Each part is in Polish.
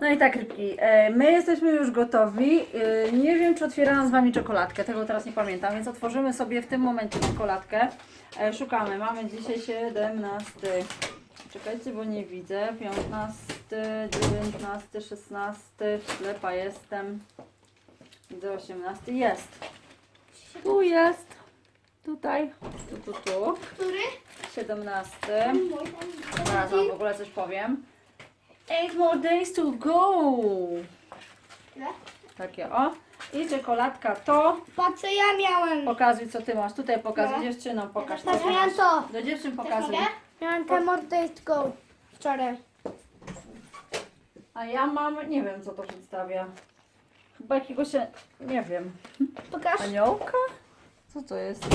No i tak, rybki, e, my jesteśmy już gotowi. E, Nie wiem, czy otwierałam z Wami czekoladkę, tego teraz nie pamiętam, więc otworzymy sobie w tym momencie czekoladkę. E, Szukamy, mamy dzisiaj 17. Czekajcie, bo nie widzę. 15, 19, 16. Ślepa jestem. Widzę 18. Jest. Tu jest. Tutaj. Tu, tu, tu. Który? 17. Mój, mój. Zaraz Wam w ogóle coś powiem. Eight more days to go. Ile? Takie o. I czekoladka to. Patrz co ja miałem. Pokazuj co ty masz. Tutaj pokazuj No. dziewczynom, pokaż co Patrz, ty miałem masz. to. Do dziewczyn pokazuj. mogę? Miałem te Mordate Go wczoraj. A ja mam, nie wiem co to przedstawia. Chyba jakiegoś, nie wiem, Pokaż. aniołka? Co to jest?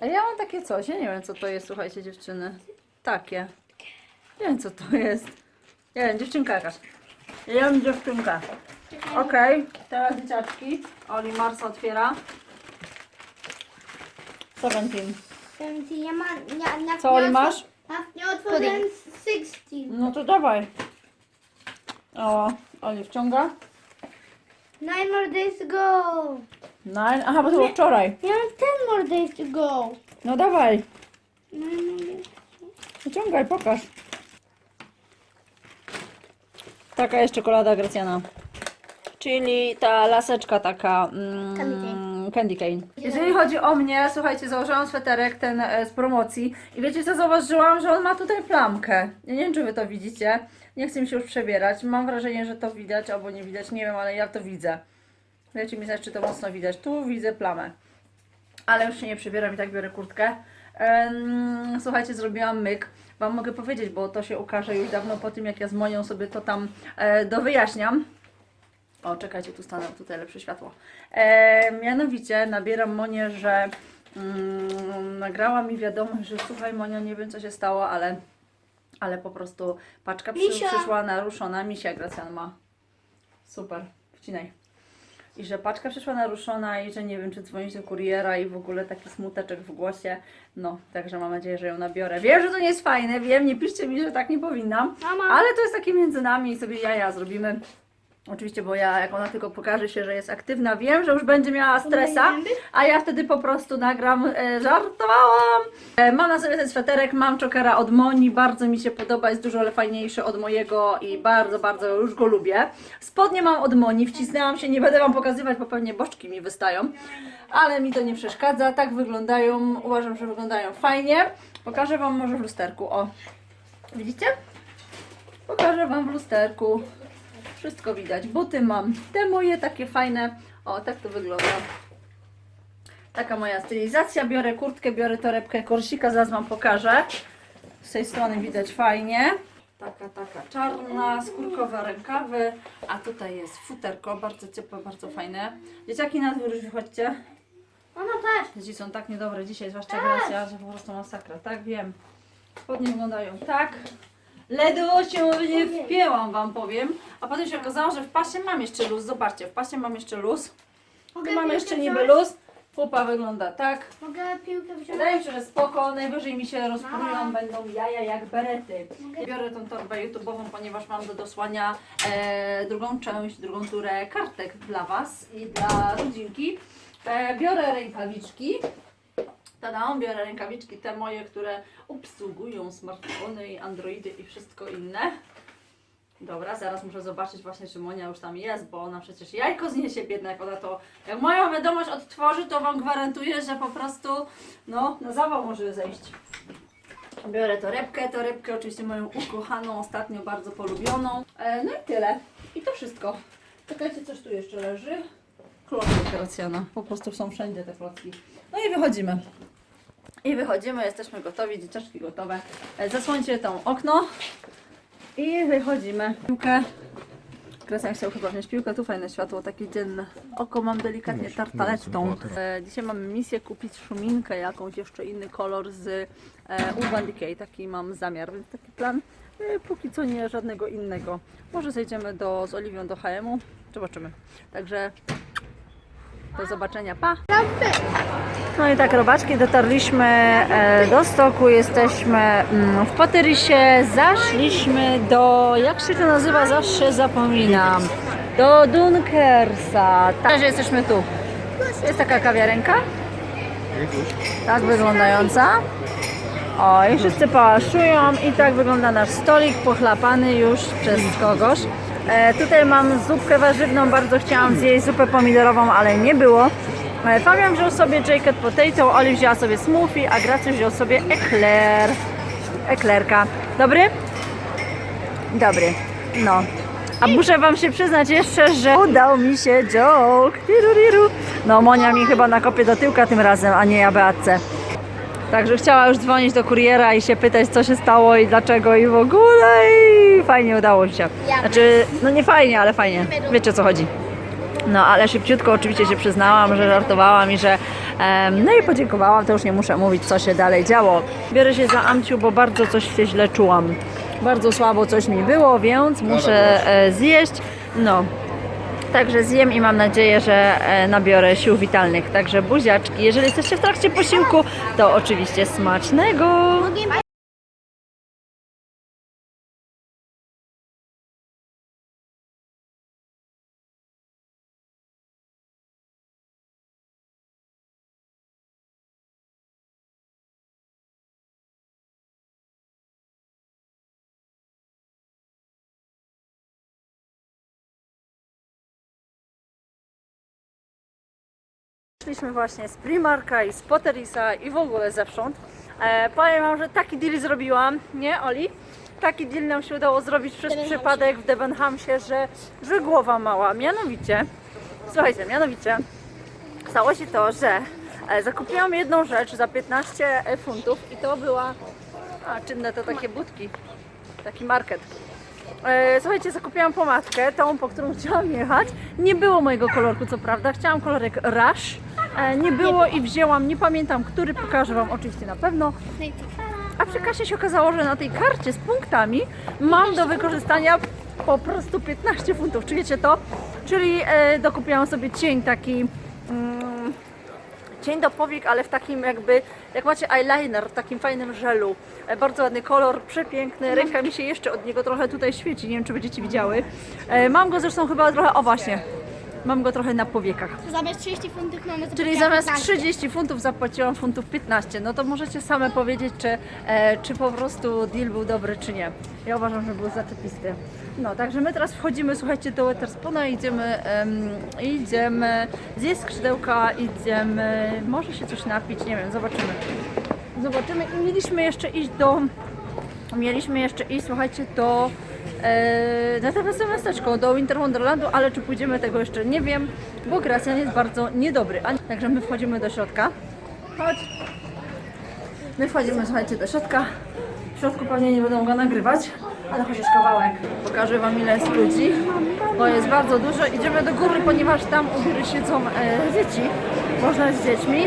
A ja mam takie coś, ja nie wiem co to jest, słuchajcie dziewczyny. Takie. Nie wiem co to jest. Nie wiem, dziewczynka jakaś. Ja mam dziewczynkę. Okej, teraz dzieciaczki. Oli Marsa otwiera. 17. Seventy, ja mam, ja, ja, Co Oli ja, masz? Ja, ja otworzyłem 60. No to dawaj. O, Oli wciąga. Nine more days to go. Nine. Aha, bo to było wczoraj. Ja mam ten more days to go. No dawaj. Nine more days. Wyciągaj, pokaż. Taka jest czekolada Gracjana. Czyli ta laseczka taka mm, Candy candy cane. Jeżeli chodzi o mnie, słuchajcie, założyłam sweterek ten e, z promocji i wiecie co zauważyłam, że on ma tutaj plamkę. Ja nie wiem, czy wy to widzicie. Nie chcę mi się już przebierać. Mam wrażenie, że to widać albo nie widać, nie wiem, ale ja to widzę. Dajcie mi znać, czy to mocno widać. Tu widzę plamę. Ale już się nie przebieram i tak biorę kurtkę. Słuchajcie, zrobiłam myk. Wam mogę powiedzieć, bo to się ukaże już dawno po tym, jak ja z Monią sobie to tam e, dowyjaśniam. O, czekajcie, tu stanę, tutaj lepsze światło. E, mianowicie nabieram Monię, że mm, nagrała mi wiadomość, że słuchaj Monia, nie wiem co się stało, ale, ale po prostu paczka przy, Misia. przyszła naruszona. Misia Gracjan ma. Super, wcinaj. I że paczka przyszła naruszona i że nie wiem, czy dzwonić do kuriera i w ogóle taki smuteczek w głosie. No, także mam nadzieję, że ją nabiorę. Wiem, że to nie jest fajne, wiem, nie piszcie mi, że tak nie powinnam. Mama. Ale to jest takie między nami i sobie jaja zrobimy. Oczywiście, bo ja, jak ona tylko pokaże się, że jest aktywna, wiem, że już będzie miała stresa, a ja wtedy po prostu nagram, e, żartowałam. E, mam na sobie ten sweterek, mam czokera od Moni, bardzo mi się podoba, jest dużo fajniejszy od mojego i bardzo, bardzo już go lubię. Spodnie mam od Moni, wcisnęłam się, nie będę Wam pokazywać, bo pewnie boczki mi wystają, ale mi to nie przeszkadza, tak wyglądają, uważam, że wyglądają fajnie. Pokażę Wam może w lusterku, o. Widzicie? Pokażę Wam w lusterku. Wszystko widać. Buty mam te moje takie fajne. O, tak to wygląda. Taka moja stylizacja. Biorę kurtkę, biorę torebkę korsika, zaraz Wam pokażę. Z tej strony widać fajnie. Taka, taka czarna, skórkowe rękawy. A tutaj jest futerko, bardzo ciepłe, bardzo fajne. Dzieciaki na dwór już wychodźcie. Mama, patrz. Dzieci są tak niedobre dzisiaj, zwłaszcza Gracja, że po prostu masakra. Tak, wiem. Spodnie wyglądają tak. Ledwo się nie wpięłam, Wam powiem. A potem się okazało, że w pasie mam jeszcze luz. Zobaczcie, w pasie mam jeszcze luz. Tu mam jeszcze niby luz. Pupa wygląda tak. Mogę piłkę wziąć? Wydaje mi się, że spoko. Najwyżej mi się rozprują, będą jaja jak berety. Biorę tą torbę YouTube'ową, ponieważ mam do dosłania e, drugą część, drugą turę kartek dla Was i dla rodzinki. E, biorę rękawiczki. Tada, biorę rękawiczki te moje, które obsługują smartfony i androidy i wszystko inne. Dobra, zaraz muszę zobaczyć właśnie, czy Monia już tam jest, bo ona przecież jajko zniesie biedna, jak ona to... Jak moją wiadomość odtworzy, to Wam gwarantuję, że po prostu, no, na zawał może zejść. Biorę torebkę, torebkę oczywiście moją ukochaną, ostatnio bardzo polubioną. E, no i tyle. I to wszystko. Czekajcie, coś tu jeszcze leży. Klocki Gracjana. Po prostu są wszędzie te klocki. No i wychodzimy. I wychodzimy, jesteśmy gotowi, dzieciaczki gotowe. E, Zasłońcie tą okno. I wychodzimy. Piłkę. Gracjan chciał chyba wziąć piłkę, tu fajne światło, takie dzienne. Oko mam delikatnie tartaletą. E, dzisiaj mamy misję kupić szuminkę, jakąś jeszcze inny kolor z e, Urban Decay. Taki mam zamiar, więc taki plan. Póki co nie żadnego innego. Może zejdziemy do, z Oliwią do HM-u. Zobaczymy. Także Do zobaczenia, pa! No i tak, robaczki, dotarliśmy e, do stoku, jesteśmy mm, w Paterysie, zaszliśmy do, jak się to nazywa, zawsze zapominam, do Dunkersa. Także jesteśmy tu. Jest taka kawiarenka, tak wyglądająca. O, i wszyscy pałaszują i tak wygląda nasz stolik, pochlapany już przez kogoś. E, tutaj mam zupkę warzywną, bardzo chciałam zjeść zupę pomidorową, ale nie było. E, Fabian wziął sobie jacket potato, Oli wzięła sobie smoothie, a Gracy wziął sobie ekler. Eklerka. Dobry? Dobry. No. A muszę wam się przyznać jeszcze, że udał mi się joke. No Monia mi chyba nakopie do tyłka tym razem, a nie ja Beatce. Także chciała już dzwonić do kuriera i się pytać, co się stało i dlaczego i w ogóle i fajnie udało się. Znaczy, no nie fajnie, ale fajnie. Wiecie o co chodzi. No ale szybciutko oczywiście się przyznałam, że żartowałam i że no i podziękowałam, to już nie muszę mówić co się dalej działo. Biorę się za Amciu, bo bardzo coś się źle czułam. Bardzo słabo coś mi było, więc muszę e, zjeść. No, Także zjem i mam nadzieję, że e, nabiorę sił witalnych. Także buziaczki, jeżeli jesteście w trakcie posiłku, to oczywiście smacznego. Szliśmy właśnie z Primarka i z Potterisa i w ogóle zewsząd. E, powiem Wam, że taki deal zrobiłam, nie Oli? Taki deal nam się udało zrobić przez Debenhamsie. przypadek w Debenhamsie, że, że głowa mała. Mianowicie, słuchajcie, mianowicie stało się to, że e, zakupiłam jedną rzecz za 15 funtów i to była, a czynne to takie budki, taki market. E, Słuchajcie, zakupiłam pomadkę, tą, po którą chciałam jechać. Nie było mojego kolorku, co prawda. Chciałam kolorek Rush. E, Nie było i wzięłam, nie pamiętam, który pokażę Wam oczywiście na pewno. A przy kasie się okazało, że na tej karcie z punktami mam do wykorzystania po prostu 15 funtów. Czy wiecie to? Czyli e, dokupiłam sobie cień taki. Cień do powiek, ale w takim jakby, jak macie eyeliner, w takim fajnym żelu. E, Bardzo ładny kolor, przepiękny. Ręka mi się jeszcze od niego trochę tutaj świeci, nie wiem czy będziecie widziały. E, Mam go zresztą chyba trochę, o właśnie, mam go trochę na powiekach. Zamiast 30 funtów mamy Czyli zamiast 30 funtów zapłaciłam funtów 15. No to możecie same powiedzieć, czy, e, czy po prostu deal był dobry, czy nie. Ja uważam, że był zaczepisty. No, także my teraz wchodzimy, słuchajcie, do Weterspuna, idziemy, em, idziemy zjeść skrzydełka, idziemy, może się coś napić, nie wiem, zobaczymy. Zobaczymy i mieliśmy jeszcze iść do, mieliśmy jeszcze iść, słuchajcie, do e, na to miasteczko, do Winter Wonderlandu, ale czy pójdziemy tego jeszcze nie wiem, bo Gracjan jest bardzo niedobry. A- Także my wchodzimy do środka. Chodź. My wchodzimy, słuchajcie, do środka. W środku pewnie nie będą go nagrywać, ale chociaż kawałek. Pokażę Wam ile jest ludzi, bo jest bardzo dużo. Idziemy do góry, ponieważ tam u góry siedzą e, dzieci. Można z dziećmi.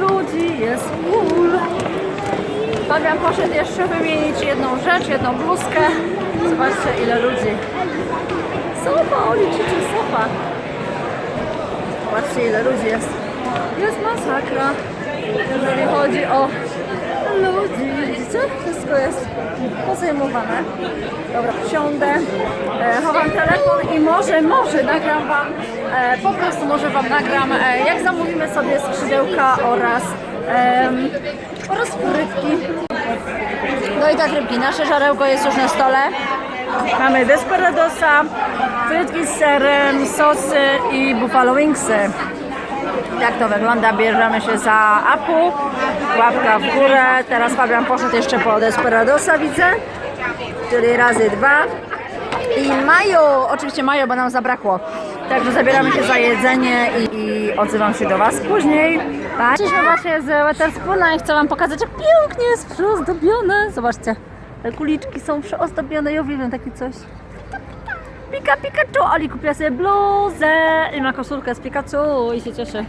Ludzi jest full. Fabian poszedł jeszcze wymienić jedną rzecz, jedną bluzkę. Zobaczcie ile ludzi. Sofa, Oli krzyczy sofa. Zobaczcie ile ludzi jest. Jest masakra, jeżeli chodzi o ludzi. Widzicie? Wszystko jest pozajmowane. Dobra, wsiądę, e, chowam telefon i może, może nagram Wam, e, po prostu może Wam nagram, e, jak zamówimy sobie skrzydełka oraz, em, oraz frytki. No i tak rybki, nasze żarełko jest już na stole. Mamy desperadosa, frytki z serem, sosy i buffalo wingsy. Tak to wygląda, bierzemy się za apu, łapka w górę. Teraz Fabian poszedł jeszcze po desperadosa, widzę, czyli razy dwa. I majo, oczywiście majo, bo nam zabrakło. Także zabieramy się za jedzenie i, i odzywam się do Was później. Tak? Przyszliśmy właśnie z Weterspuna i chcę Wam pokazać, jak pięknie jest przyozdobione. Zobaczcie, kuliczki są przyozdobione. Ja uwielbiam takie coś. Pika Pikachu! Ali kupiła sobie bluzę i ma koszulkę z Pikachu i się cieszy.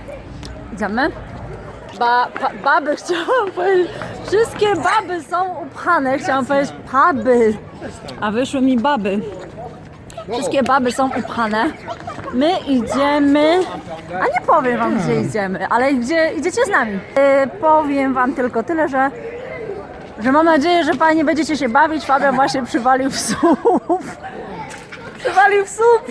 Idziemy. Ba, ba, baby chciałam powiedzieć. Wszystkie baby są upchane. Chciałam powiedzieć puby. A wyszły mi baby. Wszystkie baby są upchane. My idziemy. A nie powiem wam, gdzie idziemy, ale gdzie idziecie z nami. Yy, powiem wam tylko tyle, że. Że mam nadzieję, że panie będziecie się bawić. Fabian właśnie przywalił w słup. Przywalił w słup.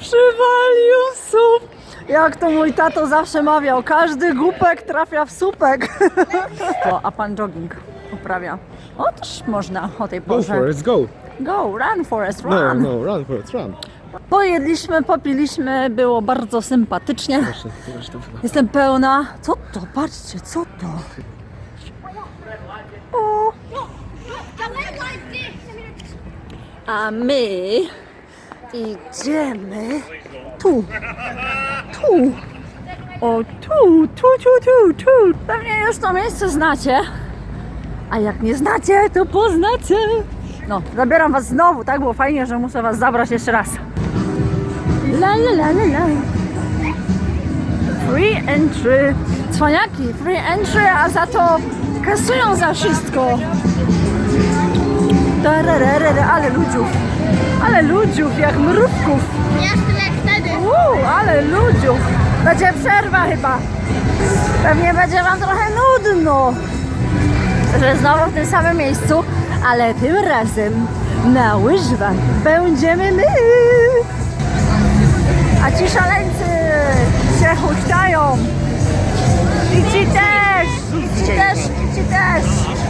Przywalił w słup. Jak to mój tato zawsze mawiał, każdy głupek trafia w słupek. O, a pan jogging uprawia. O, też można o tej Go porze. for it, go. Go, run Forest, No, run. no, run for it, run. Pojedliśmy, popiliśmy, było bardzo sympatycznie. Jestem pełna. Co to? Patrzcie, co to? O. A my idziemy tu. Tu. O, tu, tu, tu, tu, tu. Pewnie już to miejsce znacie. A jak nie znacie, to poznacie. No, zabieram was znowu. Tak było fajnie, że muszę was zabrać jeszcze raz. La la la la la. Free entry. Cwaniaki, free entry, a za to kasują za wszystko. Tararara, ale ludziów. Ale ludziów, jak mrówków. Jestem jak wtedy. Uuu, ale ludziów. Będzie przerwa chyba. Pewnie będzie wam trochę nudno. Że znowu w tym samym miejscu, ale tym razem na łyżwach będziemy my. A ci szaleńcy się huśtają. I ci też, i ci też, i ci też.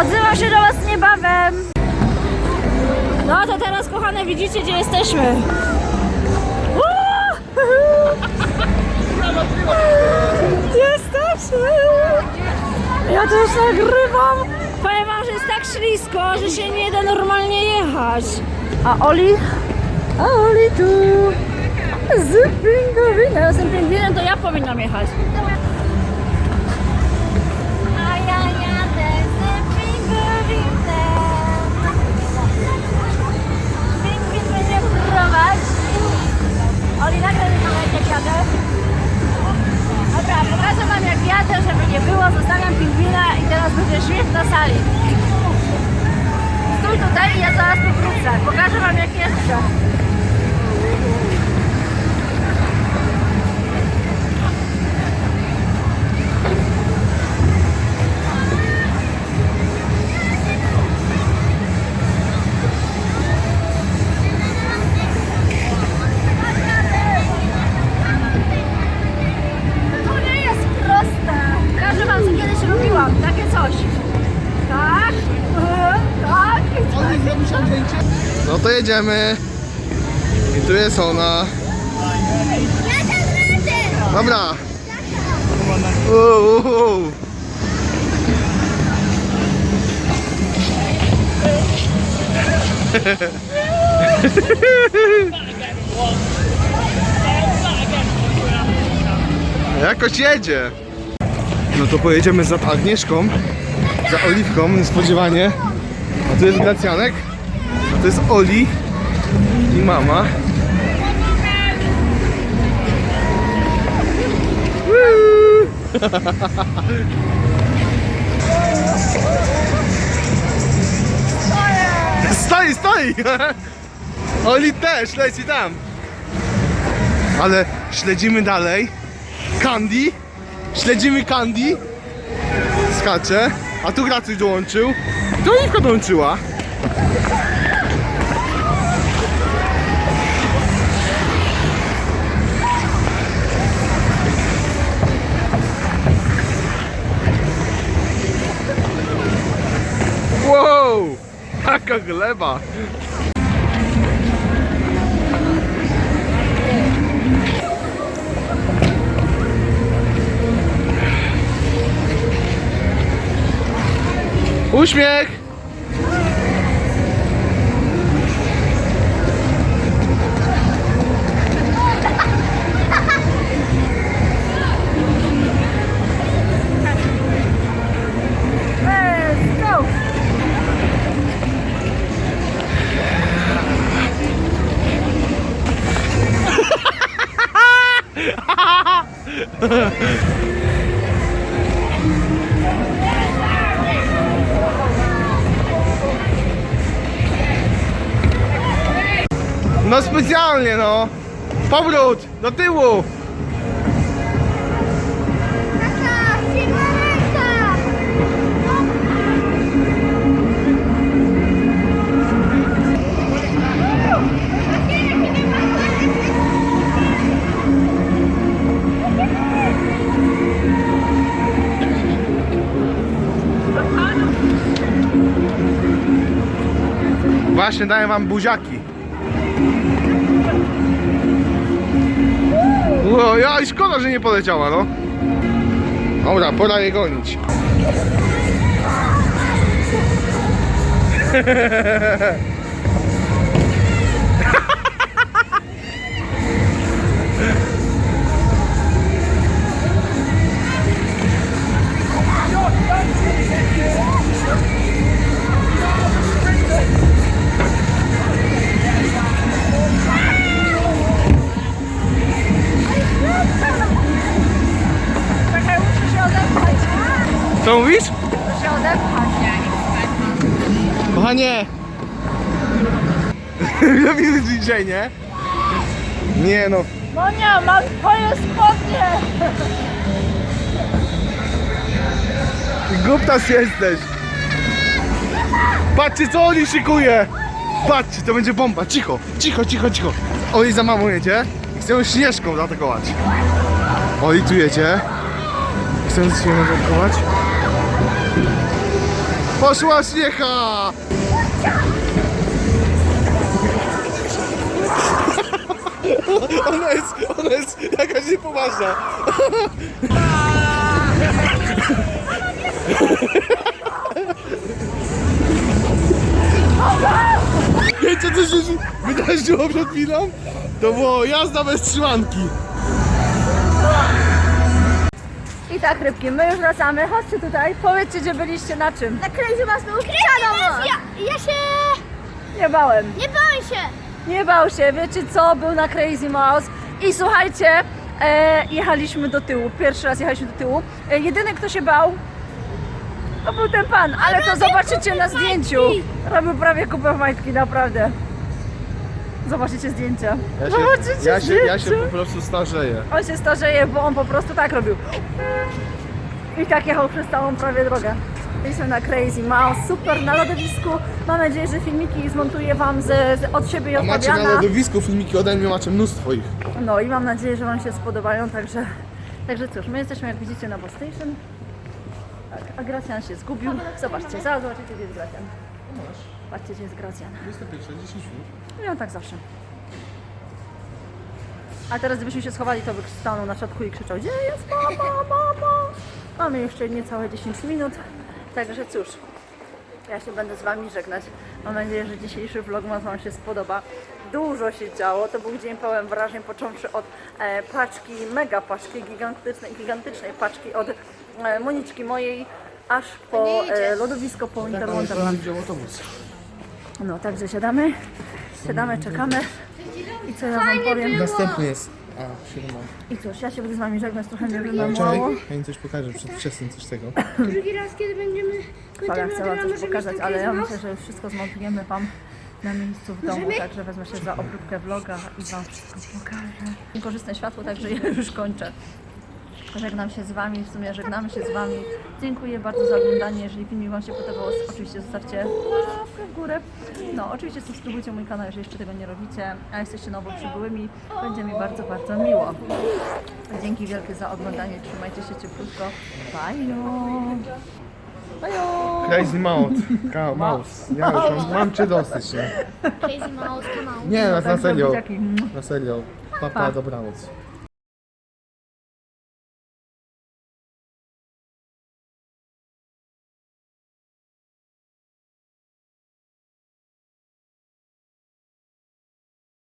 Odzywam się do Was niebawem. No to teraz, kochane, widzicie, gdzie jesteśmy. Jesteśmy! Ja też nagrywam. Powiem wam, że jest tak ślisko, że się nie da normalnie jechać. A Oli? A Oli tu. Z pingwinem. Z tym pingwinem to ja powinnam jechać. Prowadził. Oli, mi kawałek, jak jadę. Dobra, pokażę wam jak jadę, żeby nie było. Zostawiam pingwina i teraz będzie śmiech na sali. Stój tutaj i ja zaraz powrócę. Pokażę wam jak jeżdżę. To jedziemy. I tu jest ona. Dobra. Uuu, uuu. Jakoś jedzie. No to pojedziemy za Agnieszką, za Oliwką, niespodziewanie. A tu jest Gracjanek, a to jest Oli i mama. Stoi, stoi! Oli też leci tam. Ale śledzimy dalej. Candy. Śledzimy Candy. Skacze. A tu Gracuś dołączył. Tu Oliwka dołączyła. Jaka gleba! Uśmiech! No specjalnie no! Powrót! Do tyłu! Właśnie daję wam buziaki. Ło, ja i szkoda, że nie poleciała, no. Dobra, pora je gonić. Dzisiaj, nie? Nie no. Monia, mam twoje spodnie! Głuptas jesteś! Patrzcie co Oli szykuje! Patrzcie, to będzie bomba! Cicho, cicho, cicho, cicho! Oli za mamą jedzie i chce ją śnieżką zaatakować. Oli tu jedzie. Ją śnieżką zaatakować. Poszła śniecha! Ona jest, ona jest jakaś niepoważna. Wiecie co się wydarzyło przed chwilą? To było jazda bez trzymanki. I tak, rybki, my już wracamy. Chodźcie tutaj, powiedzcie, gdzie byliście na czym. Na Crazy Mouse był wiadomo. Ja, ja się... Nie bałem. Nie bałem się. Nie bał się, wiecie co, był na Crazy Mouse i słuchajcie, e, jechaliśmy do tyłu, pierwszy raz jechaliśmy do tyłu. E, jedyny kto się bał, to był ten pan, ale to zobaczycie na zdjęciu. Robił prawie kupę majtki, naprawdę. Zobaczycie zdjęcia. Zobaczycie ja, się, ja się zdjęcia. po prostu starzeję. On się starzeje, bo on po prostu tak robił. I tak jechał przez całą prawie drogę. Byliśmy na Crazy Mouse, super na lodowisku. Mam nadzieję, że filmiki zmontuję Wam z, z, od siebie i od Macie na Fabiana. lodowisku filmiki ode mnie, macie mnóstwo ich. No i mam nadzieję, że Wam się spodobają, także, także cóż, my jesteśmy jak widzicie na Bus Station. Tak, a Gracjan się zgubił. Zobaczcie, zaraz zobaczycie gdzie jest Gracjan. Patrzcie gdzie jest Gracjan. 25, 10 minut. On tak zawsze. A teraz gdybyśmy się schowali, to by stanął na czatku i krzyczał Gdzie jest mama, mama? Mamy jeszcze niecałe 10 minut, także cóż. Ja się będę z Wami żegnać. Mam nadzieję, że dzisiejszy vlogmas Wam się spodoba. Dużo się działo. To był dzień pełen wrażeń, począwszy od e, paczki, mega paczki, gigantycznej, gigantycznej paczki od e, Moniczki mojej, aż po e, lodowisko po wziął autobus. No, także siadamy, siadamy, czekamy. I co ja Wam powiem? Następny jest. A, 7 I cóż, ja się będę z Wami żegnać, trochę mnie wymamało. Czekaj, ja im coś pokażę przedwczesnym coś tego. Drugi raz, kiedy będziemy... Fala chciała coś pokazać, ale ja myślę, że już wszystko zmontujemy Wam na miejscu w domu, także wezmę się za obróbkę vloga i Wam wszystko pokażę. Korzystne światło, także ja już kończę. Żegnam się z Wami, w sumie żegnamy się z Wami. Dziękuję bardzo za oglądanie. Jeżeli filmik Wam się podobał, oczywiście zostawcie łapkę w górę. No, oczywiście subskrybujcie mój kanał, jeżeli jeszcze tego nie robicie, a jesteście nowo przybyłymi. Będzie mi bardzo, bardzo miło. Dzięki wielkie za oglądanie. Trzymajcie się cieplutko. Bajo! Bajo! Crazy Mouse. Ka- mouse. Ja już mam, mam czy dosyć, nie? Crazy Mouse, come on. Nie, na, na serio. Na serio. Papa, dobranoc.